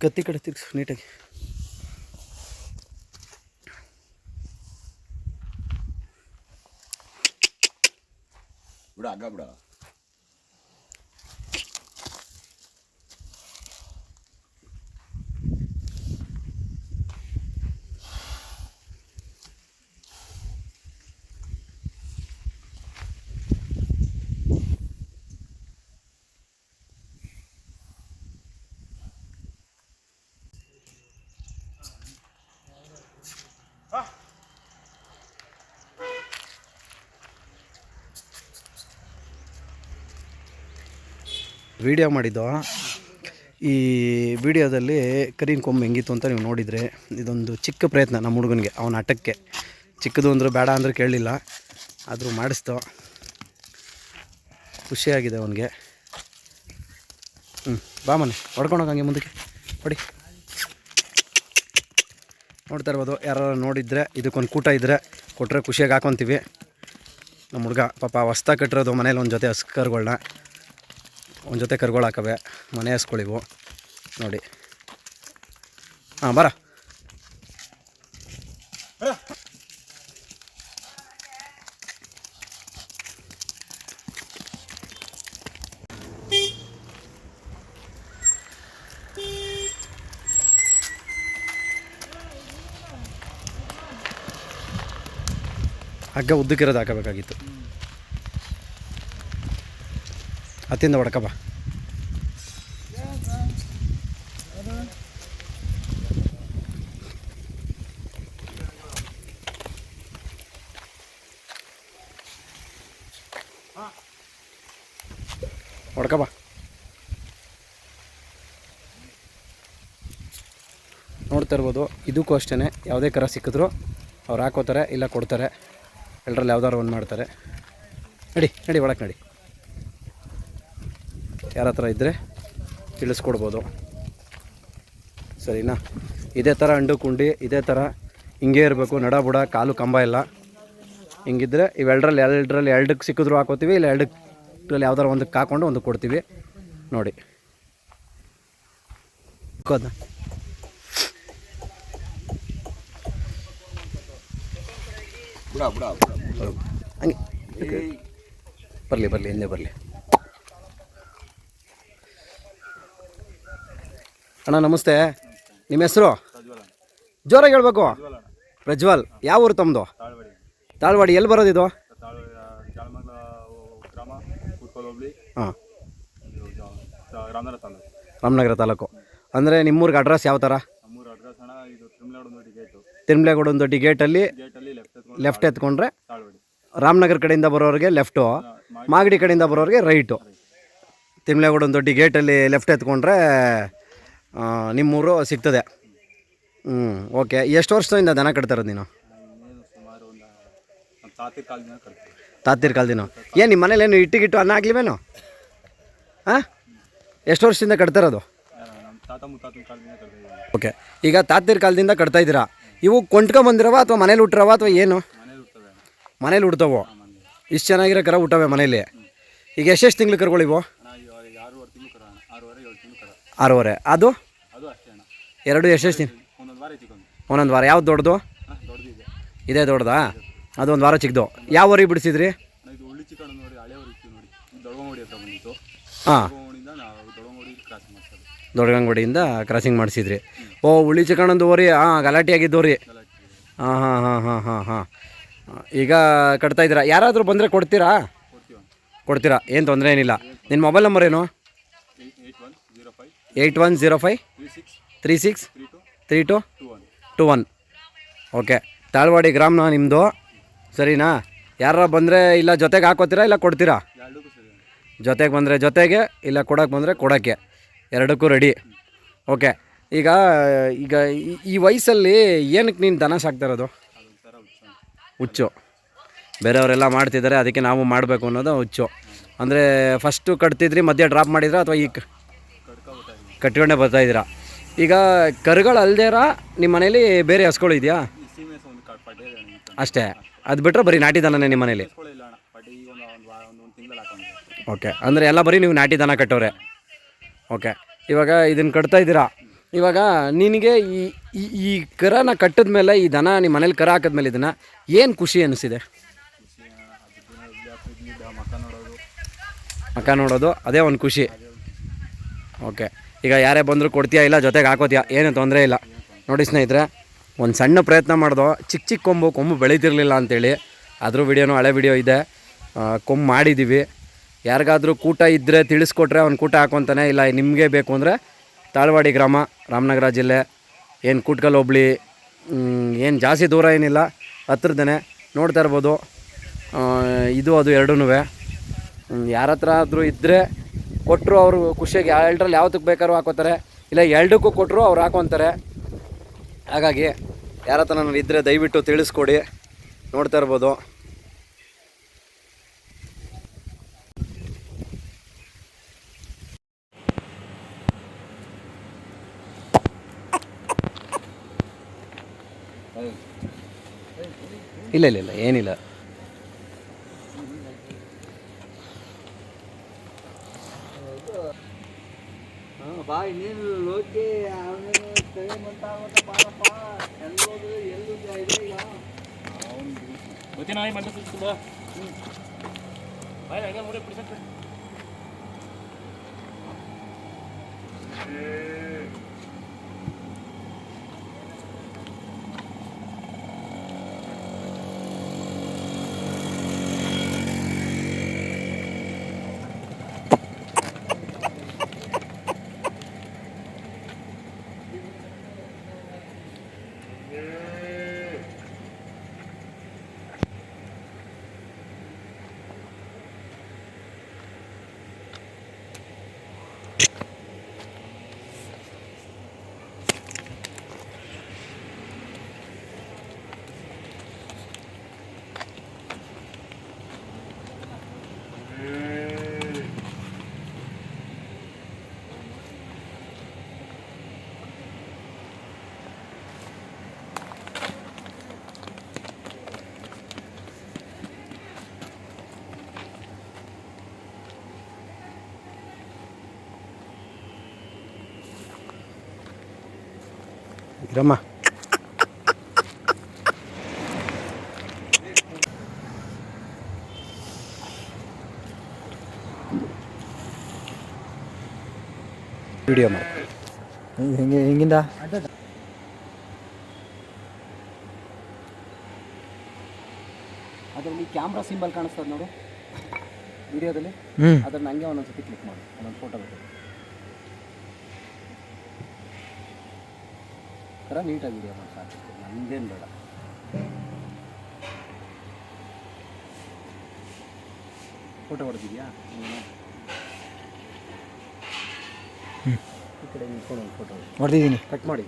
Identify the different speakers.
Speaker 1: ಕತ್ತಿ ಕಡೆ ತಿರ್ಗಿಸು ನೀಟಾಗಿ
Speaker 2: ಬಿಡ ಹಗ್ಗ ಬಿಡ
Speaker 1: ವಿಡಿಯೋ ಮಾಡಿದ್ದು. ಈ ವಿಡಿಯೋದಲ್ಲಿ ಕರೀನ್ ಕೊಂಬು ಹೆಂಗಿತ್ತು ಅಂತ ನೀವು ನೋಡಿದರೆ, ಇದೊಂದು ಚಿಕ್ಕ ಪ್ರಯತ್ನ ನಮ್ಮ ಹುಡುಗನಿಗೆ, ಅವನ ಆಟಕ್ಕೆ. ಚಿಕ್ಕದು ಅಂದರೂ ಬೇಡ ಅಂದ್ರೆ ಕೇಳಲಿಲ್ಲ, ಆದರೂ ಮಾಡಿಸ್ತು. ಖುಷಿಯಾಗಿದೆ ಅವನಿಗೆ. ಹ್ಞೂ ಬಾ ಮನೆ ಹೊಡ್ಕೊಂಡೋಗಂಗೆ ಮುಂದಕ್ಕೆ, ಹೊಡಿ. ನೋಡ್ತಾ ಇರ್ಬೋದು ಯಾರು ನೋಡಿದರೆ, ಇದಕ್ಕೊಂದು ಕೂಟ ಇದ್ದರೆ ಕೊಟ್ಟರೆ ಖುಷಿಯಾಗಿ ಹಾಕೊತೀವಿ. ನಮ್ಮ ಹುಡುಗ, ಪಾಪ ಹೊಸ್ದಾಗಿ ಕಟ್ಟಿರೋದು ಮನೇಲಿ ಒಂದು ಜೊತೆ ಹಸ್ಕರ್ಗಳನ್ನ ಒಂದು ಜೊತೆ ಕರ್ಗಳು ಹಾಕವೆ. ಮನೆ ಹಸ್ಗಳಿವು ನೋಡಿ. ಹಾಂ ಬರ. ಹಗ್ಗ ಉದ್ದಕ್ಕಿರೋದು ಹಾಕಬೇಕಾಗಿತ್ತು. ಹತ್ತಿಂದ ಹೊಡ್ಕಪ್ಪ ಬಾ. ಹೊಡ್ಕ ಬಾ. ನೋಡ್ತಾ ಇರ್ಬೋದು, ಇದಕ್ಕೂ ಅಷ್ಟೇ ಯಾವುದೇ ಕರ ಸಿಕ್ಕಿದ್ರು ಅವ್ರು ಹಾಕೋತಾರೆ, ಇಲ್ಲ ಕೊಡ್ತಾರೆ. ಎಲ್ಲರಲ್ಲಿ ಯಾವ್ದಾದ್ರು ಒಂದು ಮಾಡ್ತಾರೆ. ನಡಿ ನಡಿ ಒಳಕ್ಕೆ ನಡಿ. ಯಾರ ಹತ್ರ ಇದ್ದರೆ ತಿಳಿಸ್ಕೊಡ್ಬೋದು. ಸರಿನಾ? ಇದೇ ಥರ ಅಂಡು ಕುಂಡಿ ಇದೇ ಥರ ಹಿಂಗೆ ಇರಬೇಕು ನಡ ಬುಡ ಕಾಲು ಕಂಬ ಇಲ್ಲ ಹಿಂಗಿದ್ರೆ ಇವೆರಡರಲ್ಲಿ ಎರಡರಲ್ಲಿ ಎರಡಕ್ಕೆ ಸಿಕ್ಕಿದ್ರು ಹಾಕೋತೀವಿ ಇಲ್ಲ ಎರಡರಲ್ಲಿ ಯಾವ್ದಾರು ಒಂದಕ್ಕೆ ಹಾಕ್ಕೊಂಡು ಒಂದು ಕೊಡ್ತೀವಿ. ನೋಡಿ. ಹಂಗೆ. ಬರಲಿ ಬರಲಿ ಹಿಂದೆ ಬರಲಿ. ಅಣ್ಣ, ನಮಸ್ತೆ. ನಿಮ್ಮ ಹೆಸರು? ಜೋರಾಗಿ ಹೇಳ್ಬೇಕು. ಪ್ರಜ್ವಲ್. ಯಾವ ಊರು ತಮ್ಮದು
Speaker 3: ತಾಳ್ವಾಡಿ.
Speaker 1: ಎಲ್ಲಿ ಬರೋದು ಇದು?
Speaker 3: ತಾಳ್ವಾಡಿ ಜಾಳಮಂಗಲ ಗ್ರಾಮ ಉತ್ಪಲ್ ಹೋಬಳಿ
Speaker 1: ಹಾಂ.
Speaker 3: ರಾಮನಗರ ತಾಲೂಕು.
Speaker 1: ಅಂದರೆ ನಿಮ್ಮೂರಿಗೆ ಅಡ್ರೆಸ್ ಯಾವ ಥರ ತಿರುಮಲೆಗೂಡು ಒಂದು ದೊಡ್ಡ ಗೇಟಲ್ಲಿ
Speaker 3: ಲೆಫ್ಟ್ ಎತ್ಕೊಂಡು
Speaker 1: ಎತ್ಕೊಂಡ್ರೆ ರಾಮನಗರ ಕಡೆಯಿಂದ ಬರೋರಿಗೆ ಲೆಫ್ಟು ಮಾಗಡಿ ಕಡೆಯಿಂದ ಬರೋರಿಗೆ ರೈಟು ತಿಮ್ಲೆಗೂಡು ಒಂದು ದೊಡ್ಡ ಗೇಟಲ್ಲಿ ಲೆಫ್ಟ್ ಎತ್ಕೊಂಡ್ರೆ ನಿಮ್ಮೂರು ಸಿಗ್ತದೆ. ಹ್ಞೂ ಓಕೆ. ಎಷ್ಟು ವರ್ಷದಿಂದ ದನ ಕಟ್ತಾರೆ ನೀನು? ತಾತಿರ್ ಕಾಲದಿಂದ ಏನು ನಿಮ್ಮ ಮನೇಲಿ ಏನು ಇಟ್ಟಿಗಿಟ್ಟು ಅನ್ನ ಹಾಕ್ಲಿವೇನು? ಹಾಂ ಎಷ್ಟು ವರ್ಷದಿಂದ ಕಟ್ತಾ ಇರೋದು?
Speaker 3: ನಮ್ಮ ತಾತ ಮುತ್ತಾತನ ಕಾಲದಿಂದ ಕಟ್ತೀವಿ
Speaker 1: ಓಕೆ. ಈಗ ತಾತಿರ್ ಕಾಲದಿಂದ ಕಟ್ತಾ ಇದ್ದೀರಾ? ಇವು ಕೊಂಡ್ಕೊಂಬಂದಿರವ ಅಥವಾ ಮನೇಲಿ ಹುಟ್ಟಿರವ ಅಥವಾ ಏನು?
Speaker 3: ಮನೇಲಿ
Speaker 1: ಹುಡ್ತವು ಇಷ್ಟು ಚೆನ್ನಾಗಿರೋ ಕರ ಹುಟ್ಟವೆ ಮನೇಲಿ. ಈಗ ಎಷ್ಟೆಷ್ಟು ತಿಂಗಳು ಕರ್ಗಳಿವು
Speaker 3: ಅಣ್ಣ ಇವಾಗ ಆರೂವರೆ ತಿಂಗಳು ಕರ ಅಣ್ಣ ಆರೂವರೆ ಏಳು ತಿಂಗಳು ಕರ
Speaker 1: ಆರೂವರೆ. ಅದು? ಎರಡು ಎಷ್ಟೆಷ್ಟು
Speaker 3: ಒಂದೊಂದು ವಾರ
Speaker 1: ಯಾವ್ದು ದೊಡ್ಡದು? ಇದೇ ದೊಡ್ಡದಾ? ಅದು ಒಂದು ವಾರ ಚಿಕ್ಕದು ಯಾವ ಊರಿಗೆ ಬಿಡಿಸಿದ್ರಿ?
Speaker 3: ಹಳೆ
Speaker 1: ಹಾಂ. ದೊಡ್ಡಗಂಗೋಡಿಯಿಂದ ಕ್ರಾಸಿಂಗ್ ಮಾಡಿಸಿದ್ರಿ. ಓ ಉಳಿ ಚಿಕ್ಕಣ್ಣ ಊರಿ. ಹಾಂ ಗಲಾಟೆ ಆಗಿದ್ದು ರೀ ಹಾಂ ಹಾಂ ಹಾಂ ಹಾಂ ಹಾಂ ಹಾಂ. ಈಗ ಕಟ್ತಾ ಇದ್ದೀರಾ? ಯಾರಾದರೂ ಬಂದರೆ ಕೊಡ್ತೀರಾ? ಕೊಡ್ತೀರಾ? ಏನು ತೊಂದರೆ ಏನಿಲ್ಲ. ನಿನ್ನ ಮೊಬೈಲ್ ನಂಬರ್ ಏನು
Speaker 3: eight eight one zero five
Speaker 1: eight one zero five
Speaker 3: three six
Speaker 1: three
Speaker 3: two
Speaker 1: two
Speaker 3: one.
Speaker 1: Okay. Talwadi ಗ್ರಾಮನ ನಿಮ್ಮದು ಸರಿನಾ? ಯಾರ ಬಂದರೆ ಇಲ್ಲ ಜೊತೆಗೆ ಹಾಕೋತೀರಾ ಇಲ್ಲ ಕೊಡ್ತೀರಾ? ಜೊತೆಗೆ ಬಂದರೆ ಜೊತೆಗೆ, ಇಲ್ಲ ಕೊಡೋಕೆ ಬಂದರೆ ಕೊಡೋಕ್ಕೆ. ಎರಡಕ್ಕೂ ರೆಡಿ ಓಕೆ. ಈಗ ಈಗ ಈ- ವಯಸ್ಸಲ್ಲಿ ಏನಕ್ಕೆ ನೀನು ದನ ಸಾಕ್ತಾ ಇರೋದು?
Speaker 3: ಅದೊಂಥರ
Speaker 1: ಹುಚ್ಚು. ಬೇರೆಯವರೆಲ್ಲ ಮಾಡ್ತಿದ್ದಾರೆ, ಅದಕ್ಕೆ ನಾವು ಮಾಡಬೇಕು ಅನ್ನೋದು ಹುಚ್ಚು. ಅಂದರೆ ಫಸ್ಟು ಕಟ್ತಿದ್ರಿ, ಮಧ್ಯೆ ಡ್ರಾಪ್ ಮಾಡಿದ್ರಾ ಅಥವಾ ಈಗ? ಕಟ್ಕೊಂಡೇ ಬರ್ತಾ ಇದ್ದೀರಾ? ಈಗ ಕರುಗಳು ಅಲ್ದೇರ ನಿಮ್ಮ ಮನೇಲಿ ಬೇರೆ ಹಸ್ಗಳು ಇದೆಯಾ. ಅಷ್ಟೇ. ಅದು ಬಿಟ್ಟರೆ ಬರೀ ನಾಟಿ ದನನೇ ನಿಮ್ಮ ಮನೇಲಿ? ಓಕೆ ಅಂದರೆ ಎಲ್ಲ ಬರೀ ನೀವು ನಾಟಿ ದನ ಕಟ್ಟೋರೆ? ಓಕೆ ಇವಾಗ ಇದನ್ನು ಕಟ್ತಾ ಇದ್ದೀರಾ? ಇವಾಗ ನಿನಗೆ ಈ, ಈ- ಕರನ ಕಟ್ಟಿದ ಮೇಲೆ ಈ ದನ ನಿಮ್ಮ ಮನೇಲಿ ಕರ ಹಾಕಿದ್ಮೇಲೆ ಇದನ್ನು ಏನು ಖುಷಿ ಅನಿಸಿದೆ?
Speaker 3: ಮಕ್ಕ ನೋಡೋದು.
Speaker 1: ಅದೇ ಒಂದು ಖುಷಿ. ಓಕೆ ಈಗ ಯಾರೇ ಬಂದರೂ ಕೊಡ್ತೀಯಾ ಇಲ್ಲ ಜೊತೆಗೆ ಹಾಕೋತೀಯಾ? ಏನು ತೊಂದರೆ ಇಲ್ಲ. ನೋಡಿ ಸ್ನೇಹಿತರೆ, ಒಂದು ಸಣ್ಣ ಪ್ರಯತ್ನ ಮಾಡ್ದೋ ಚಿಕ್ಕ ಚಿಕ್ಕ ಕೊಂಬು ಕೊಂಬು ಬೆಳೀತಿರಲಿಲ್ಲ ಅಂತೇಳಿ ಅದ್ರ ವಿಡಿಯೋನು ಹಳೆ ವಿಡಿಯೋ ಇದೆ. ಕೊಂಬು ಮಾಡಿದ್ದೀವಿ ಯಾರಿಗಾದರೂ ಕೂಟ ಇದ್ದರೆ ತಿಳಿಸ್ಕೊಟ್ರೆ ಅವ್ನು ಕೂಟ ಹಾಕೊತಾನೆ, ಇಲ್ಲ ನಿಮಗೆ ಬೇಕು ಅಂದರೆ ತಾಳ್ವಾಡಿ ಗ್ರಾಮ, ರಾಮನಗರ ಜಿಲ್ಲೆ, ಏನು ಕೂಟ್ಕಲ್ ಹೋಬ್ಳಿ ಏನು ಜಾಸ್ತಿ ದೂರ ಏನಿಲ್ಲ ಹತ್ರದೇ ನೋಡ್ತಾ ಇರ್ಬೋದು. ಇದು ಅದು ಎರಡೂ ಯಾರ ಹತ್ರ ಆದರೂ ಇದ್ದರೆ ಕೊಟ್ಟರು ಅವರು ಖುಷಿಯಾಗಿ ಎರಡರಲ್ಲಿ ಯಾವ್ದಕ್ಕೆ ಬೇಕಾದ್ರೂ ಹಾಕೋತಾರೆ. ಇಲ್ಲ ಎರಡಕ್ಕೂ ಕೊಟ್ಟರು ಅವ್ರು ಹಾಕೊತಾರೆ. ಹಾಗಾಗಿ ಯಾರ ಹತ್ರ ನಾನು ಇದ್ದರೆ ದಯವಿಟ್ಟು ತಿಳಿಸ್ಕೊಡಿ. ನೋಡ್ತಾ ಇರ್ಬೋದು. ಇಲ್ಲ ಇಲ್ಲ ಇಲ್ಲ, ಏನಿಲ್ಲ.
Speaker 4: ಬಾ ಲೋಕೆ ಆಮೇಲೆ ಕೈಮಂತ ಬಾರಪ್ಪ ಎಲ್ಲೋದು ಎಲ್ಲೂ ಇದೆ ಈಗ.
Speaker 3: ಬಾಯ್ ಹಂಗೆ ಮೂರೇ ಬಿಡಿಸಕ್ಕೆ
Speaker 1: ಇರಮ್ಮ ವಿಡಿಯೋ ಮಾಡಿ.
Speaker 4: ಹೆಂಗೆ ಹೆಂಗಿಂದ?
Speaker 1: ಅದರಲ್ಲಿ ಕ್ಯಾಮ್ರಾ ಸಿಂಬಲ್ ಕಾಣಿಸ್ತದೆ ನೋಡು. ವಿಡಿಯೋದಲ್ಲಿ ಅದನ್ನ ಹಂಗೆ ಒಂದೊಂದ್ಸತಿ ಕ್ಲಿಕ್ ಮಾಡಿ. ಒಂದೊಂದು ಫೋಟೋ ಬೇಕು ಥರ ನೀಟಾಗಿ ವಿಡಿಯೋ ಮಾಡಿ ಸಾಕು ನಮಗೇನು ಬೇಡ. ಫೋಟೋ ಹೊಡೆದಿದ್ಯಾ? ಈ ಕಡೆ ನಿಂತ್ಕೊಂಡು ಒಂದು ಫೋಟೋ
Speaker 4: ಹೊಡೆದಿದ್ದೀನಿ.
Speaker 1: ಕಟ್ ಮಾಡಿ.